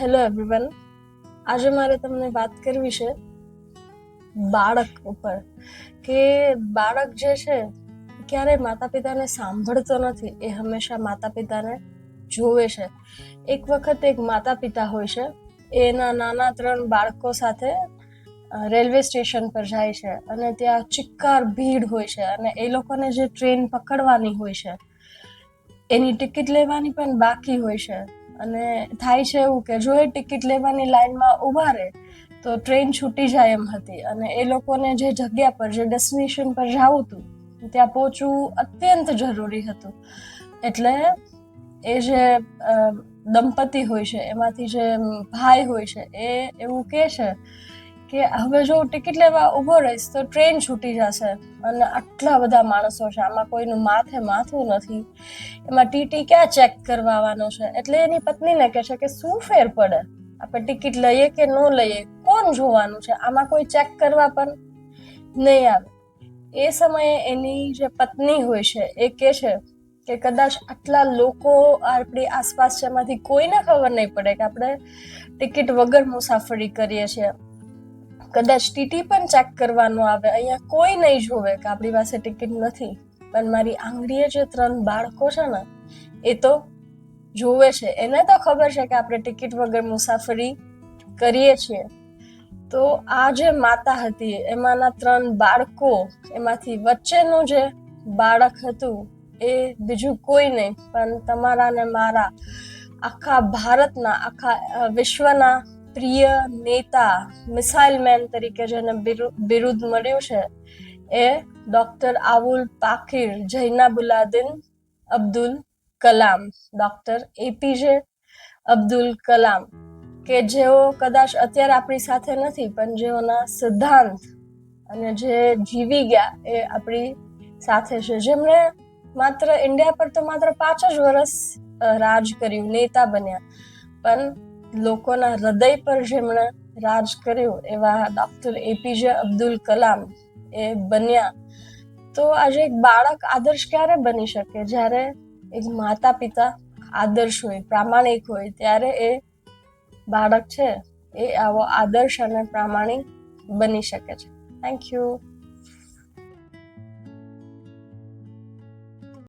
Hello everyone આજે મારે તમને વાત કરવી છે બાળક ઉપર કે બાળક જે છે ક્યારેય માતા પિતાને સાંભળતો નથી. એ હંમેશા માતા પિતાને જોવે છે. એક વખત એક માતા પિતા હોય છે, એના નાના ત્રણ બાળકો સાથે રેલવે સ્ટેશન પર જાય છે અને ત્યાં ચિક્કાર ભીડ હોય છે અને એ લોકોને જે ટ્રેન પકડવાની હોય છે, એની ટિકિટ લેવાની પણ બાકી હોય છે. અને થાય છે એવું કે જો એ ટિકિટ લેવાની લાઈનમાં ઊભા રહે, તો ટ્રેન છૂટી જાય એમ હતી. અને એ લોકોને જે જગ્યા પર, જે ડેસ્ટિનેશન પર જવું હતું, ત્યાં પહોંચવું અત્યંત જરૂરી હતું. એટલે એ જે દંપતી હોય છે, એમાંથી જે ભાઈ હોય છે, એ એવું કહે છે કે હવે જો ટિકિટ લેવા ઊભો રહીશ તો ટ્રેન છૂટી જશે. અને આટલા બધા માણસો છે, આમાં કોઈનું માથે માથું નથી. એમાં ટીટી ક્યાં ચેક કરવાનો છે? એટલે એની પત્નીને કહે છે કે શું ફેર પડે? આપણે ટિકિટ લઈએ કે ન લઈએ? કોણ જોવાનું છે? આમાં કોઈ ચેક કરવા પણ નહીં આવે. એ સમયે એની જે પત્ની હોય છે, એ કહે છે કે કદાચ આટલા લોકો આપણી આસપાસ છે, એમાંથી કોઈને ખબર નહીં પડે કે આપણે ટિકિટ વગર મુસાફરી કરીએ છીએ. કદાચ ટીટી પણ ચેક કરવાનું આવે. અહીંયા કોઈ નહીં જોવે કે આપણી પાસે ટિકિટ નથી. પણ મારી આંગળીએ જે ત્રણ બાળકો છે ને, એ તો જોવે છે. એને તો ખબર છે કે આપણે ટિકિટ વગર મુસાફરી કરીએ છીએ. તો આ જે માતા હતી, એમાંના ત્રણ બાળકો, એમાંથી વચ્ચેનું જે બાળક હતું, એ બીજું કોઈ નહીં. પણ તમારા ને મારા આખા ભારતના, આખા વિશ્વના પ્રિય નેતા, મિસાઇલ મેન તરીકે જેને બિરુ- બિરુદ મળ્યું છે, એ doctor Avul Pakir Jainulabdeen Abdul Kalam, doctor APJ Abdul Kalam, કે જેઓ કદાચ અત્યારે આપણી સાથે નથી, પણ જેઓના સિદ્ધાંત અને જે જીવી ગયા એ આપણી સાથે છે. જેમણે માત્ર ઇન્ડિયા પર તો માત્ર પાંચ જ વર્ષ રાજ કર્યું, નેતા બન્યા. પણ લોકોના હૃદય પર જેમણે રાજ કર્યું, એવા ડોક્ટર એપીજે અબ્દુલ કલામ એ બન્યા. તો આજે એક બાળક આદર્શ ક્યારે બની શકે? જ્યારે એક માતા પિતા આદર્શ હોય, પ્રામાણિક હોય, ત્યારે એ બાળક છે, એ આવો આદર્શ અને પ્રામાણિક બની શકે છે. Thank you